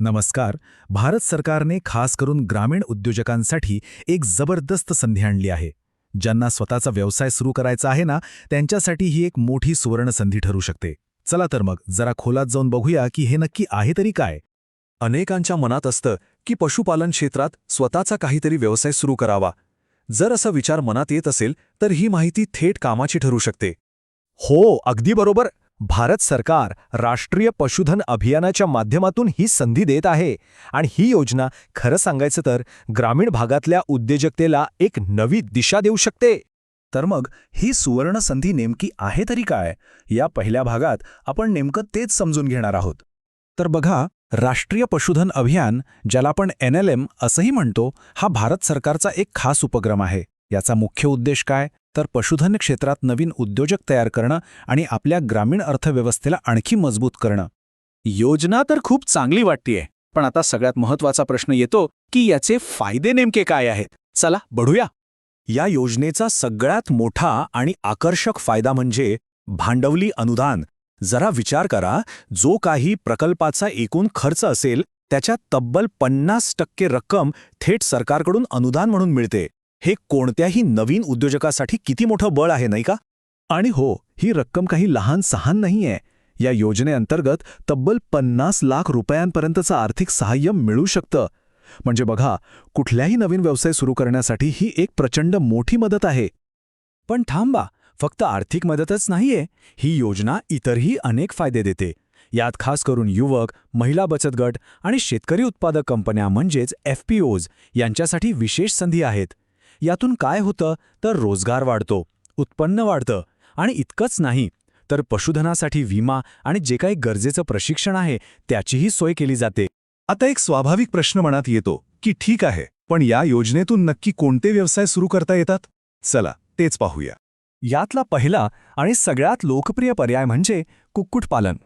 नमस्कार. भारत सरकारने खास करून ग्रामीण उद्योजकांसाठी एक जबरदस्त संधी आणली आहे. ज्यांना स्वतःचा व्यवसाय सुरू करायचा आहे ना त्यांच्यासाठी ही एक मोठी सुवर्ण संधी ठरू शकते. चला तर मग जरा खोलात जाऊन बघूया की हे नक्की आहे तरी काय. अनेकांच्या मनात असतं की पशुपालन क्षेत्रात स्वतःचा काहीतरी व्यवसाय सुरू करावा. जर असा विचार मनात येत असेल तर ही माहिती थेट कामाची ठरू शकते. हो अगदी बरोबर. भारत सरकार राष्ट्रीय पशुधन अभियानाच्या माध्यमातून ही संधी देत आहे आणि ही योजना खरं सांगायचं तर ग्रामीण भागातल्या उद्योजकतेला एक नवी दिशा देऊ शकते. तर मग ही सुवर्ण संधी नेमकी आहे तरी काय? या पहिल्या भागात आपण नेमकं तेच समजून घेणार आहोत. तर बघा राष्ट्रीय पशुधन अभियान ज्याला आपण एन एल एम असंही म्हणतो हा भारत सरकारचा एक खास उपक्रम आहे. याचा मुख्य उद्देश काय? तर पशुधन क्षेत्रात नवीन उद्योजक तयार करणं आणि आपल्या ग्रामीण अर्थव्यवस्थेला आणखी मजबूत करणं. योजना तर खूप चांगली वाटतेय पण आता सगळ्यात महत्त्वाचा प्रश्न येतो की याचे फायदे नेमके काय आहेत? चला बढूया. या योजनेचा सगळ्यात मोठा आणि आकर्षक फायदा म्हणजे भांडवली अनुदान. जरा विचार करा जो काही प्रकल्पाचा एकूण खर्च असेल त्याच्या तब्बल पन्नास टक्के रक्कम थेट सरकारकडून अनुदान म्हणून मिळते. हे कोणत्याही नवीन उद्योजकासाठी किती मोठं बळ आहे नाही का? आणि हो ही रक्कम काही लहान सहान नाहीये. या योजनेअंतर्गत तब्बल पन्नास लाख रुपयांपर्यंतचं आर्थिक सहाय्य मिळू शकतं. म्हणजे बघा कुठल्याही नवीन व्यवसाय सुरू करण्यासाठी ही एक प्रचंड मोठी मदत आहे. पण थांबा फक्त आर्थिक मदतच नाहीये. ही योजना इतरही अनेक फायदे देते. यात खास करून युवक महिला बचत गट आणि शेतकरी उत्पादक कंपन्या म्हणजेच एफ पी यांच्यासाठी विशेष संधी आहेत. यातून काय होतं तर रोजगार वाढतो उत्पन्न वाढतं आणि इतकंच नाही तर पशुधनासाठी विमा आणि जे काही गरजेचं प्रशिक्षण आहे त्याचीही सोय केली जाते. आता एक स्वाभाविक प्रश्न मनात येतो की ठीक आहे पण या योजनेतून नक्की कोणते व्यवसाय सुरू करता येतात? चला तेच पाहूया. यातला पहिला आणि सगळ्यात लोकप्रिय पर्याय म्हणजे कुक्कुटपालन.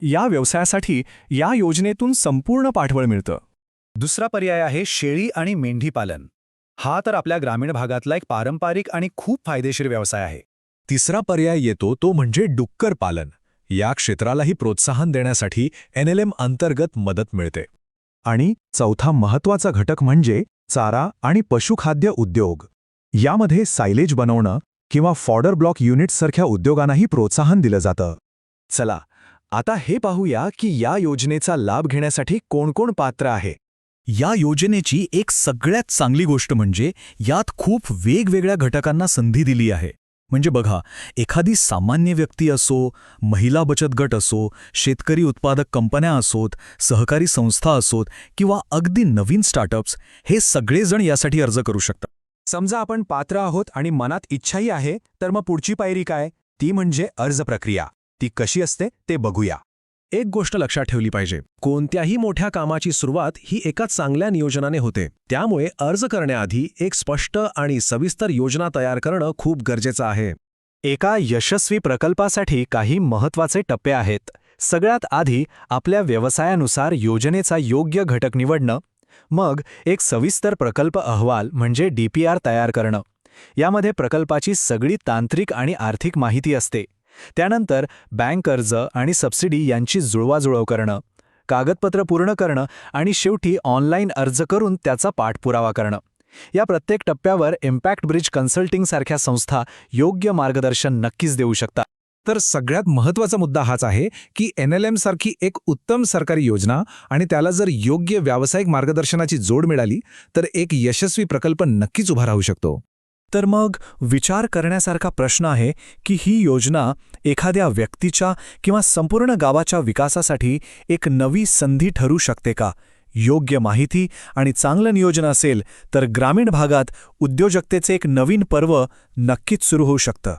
या व्यवसायासाठी या योजनेतून संपूर्ण पाठबळ मिळतं. दुसरा पर्याय आहे शेळी आणि मेंढीपालन. हा तर आपल्या ग्रामीण भागातला एक पारंपरिक आणि खूप फायदेशीर व्यवसाय आहे. तिसरा पर्याय येतो तो म्हणजे डुक्कर पालन. या क्षेत्रालाही प्रोत्साहन देण्यासाठी एनएलएम अंतर्गत मदत मिळते. आणि चौथा महत्त्वाचा घटक म्हणजे चारा आणि पशुखाद्य उद्योग. यामध्ये सायलेज बनवणं किंवा फॉडर ब्लॉक युनिट्ससारख्या उद्योगांनाही प्रोत्साहन दिलं जातं. चला आता हे पाहूया की या योजनेचा लाभ घेण्यासाठी कोण कोण पात्र आहे. या योजनेची एक सगळ्यात चांगली गोष्ट म्हणजे यात खूप वेगवेगळ्या घटकांना संधी दिली आहे. म्हणजे बघा एखादी सामान्य व्यक्ती असो महिला बचत गट असो शेतकरी उत्पादक कंपन्या असोत सहकारी संस्था असोत किंवा अगदी नवीन स्टार्टअप्स हे सगळेजण यासाठी अर्ज करू शकतात. समजा आपण पात्र आहोत आणि मनात इच्छाही आहे तर मग पुढची पायरी काय? ती म्हणजे अर्ज प्रक्रिया. ती कशी असते ते बघूया. एक गोष्ट लक्षात ठेवली पाहिजे. कोणत्याही मोठ्या कामाची सुरुवात ही एका चांगल्या नियोजनाने होते. त्यामुळे अर्ज करण्याआधी एक स्पष्ट आणि सविस्तर योजना तयार करणं खूप गरजेचं आहे. एका यशस्वी प्रकल्पासाठी काही महत्त्वाचे टप्पे आहेत. सगळ्यात आधी आपल्या व्यवसायानुसार योजनेचा योग्य घटक निवडणं. मग एक सविस्तर प्रकल्प अहवाल म्हणजे डीपीआर तयार करणं. यामध्ये प्रकल्पाची सगळी तांत्रिक आणि आर्थिक माहिती असते. त्यानंतर बँक कर्ज आणि सबसिडी यांची जुळवाजुळव करणं कागदपत्र पूर्ण करणं आणि शेवटी ऑनलाईन अर्ज करून त्याचा पाठपुरावा करणं. या प्रत्येक टप्प्यावर इम्पॅक्ट ब्रिज कन्सल्टिंगसारख्या संस्था योग्य मार्गदर्शन नक्कीच देऊ शकतात. तर सगळ्यात महत्त्वाचा मुद्दा हाच आहे की एन एल सारखी एक उत्तम सरकारी योजना आणि त्याला जर योग्य व्यावसायिक मार्गदर्शनाची जोड मिळाली तर एक यशस्वी प्रकल्प नक्कीच उभा राहू शकतो. तर मग विचार करण्यासारखा प्रश्न आहे की ही योजना एखाद्या व्यक्तीच्या किंवा संपूर्ण गावाच्या विकासासाठी एक नवी संधी ठरू शकते का? योग्य माहिती आणि चांगलं नियोजन असेल तर ग्रामीण भागात उद्योजकतेचे एक नवीन पर्व नक्कीच सुरू होऊ शकतं.